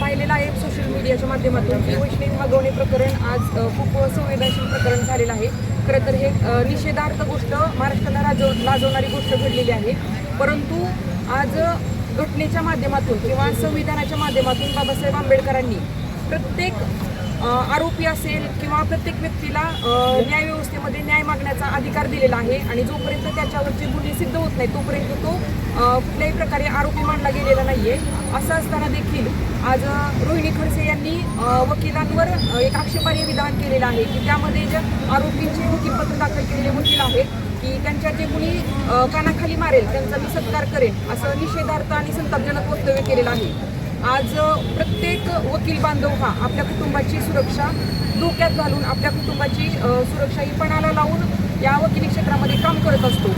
पाहिलेला आहे सोशल मीडियाच्या माध्यमातून की वैष्णवी भागवणी प्रकरण आज खूप संवेदनशील प्रकरण झालेलं आहे. खरं तर हे निषेधार्थ गोष्ट महाराष्ट्राला राजव लाजवणारी गोष्ट घडलेली आहे. परंतु आज घटनेच्या माध्यमातून किंवा संविधानाच्या माध्यमातून बाबासाहेब आंबेडकरांनी प्रत्येक आरोपी असेल किंवा प्रत्येक व्यक्तीला न्यायव्यवस्थेमध्ये न्याय मागण्याचा अधिकार दिलेला आहे आणि जोपर्यंत त्याच्यावरचे गुन्हे सिद्ध होत नाही तोपर्यंत तो कुठल्याही प्रकारे आरोपी मानला गेलेला नाहीये. असं असताना देखील आज रोहिणी खडसे यांनी वकिलांवर एक आक्षेपार्ह विधान केलेलं आहे की त्यामध्ये ज्या आरोपींचे वकीलपत्र दाखल केलेले वकील आहेत की त्यांच्या जे कुणी कानाखाली मारेल त्यांचा मी सत्कार करेन असं निषेधार्थ आणि संतापजनक वक्तव्य केलेलं आहे. आज प्रत्येक वकील बांधव हा आपल्या कुटुंबाची सुरक्षा धोक्यात घालून आपल्या कुटुंबाची सुरक्षा ही पणाला लावून या वकिली क्षेत्रामध्ये काम करत असतो.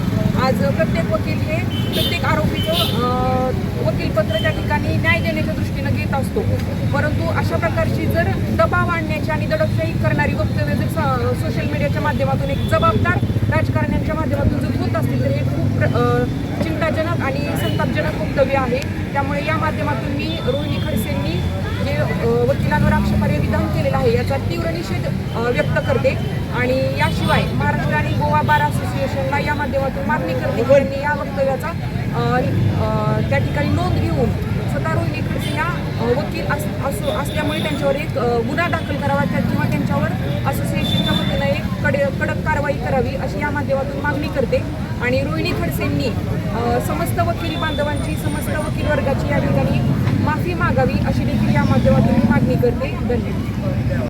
आज प्रत्येक वकील हे प्रत्येक आरोपीचं वकीलपत्र त्या ठिकाणी न्याय देण्याच्या दृष्टीनं घेत असतो. परंतु अशा प्रकारची जर दबाव आणण्याची आणि दडपशाही करणारी वक्तव्य जर सोशल मीडियाच्या माध्यमातून एक जबाबदार राजकारण्यांच्या माध्यमातून जर होत असतील तर हे खूप प्र- आणि संतापजनक वक्तव्य आहे. त्यामुळे या माध्यमातून मी रोहिणी खडसेंनी जे वकिलांवर आक्षेपार्ह विधान केलेलं आहे याचा तीव्र निषेध व्यक्त करते. आणि याशिवाय महाराष्ट्र आणि गोवा बार असोसिएशनला या माध्यमातून मागणी करते त्यांनी या वक्तव्याचा त्या ठिकाणी नोंद घेऊन स्वतः रोहिणी खडसे या वकील अस असो असल्यामुळे त्यांच्यावर एक गुन्हा दाखल करावा त्या किंवा त्यांच्यावर असोसिएशनच्या वतीनं एक कडे कडक कारवाई करावी अशी या माध्यमातून मागणी करते. आणि रोहिणी खडसेंनी समस्त वकील बांधवांची समस्त वकील वर्गाची या ठिकाणी माफी मागावी अशी देखील या माध्यमातून मी मागणी करते. धन्यवाद.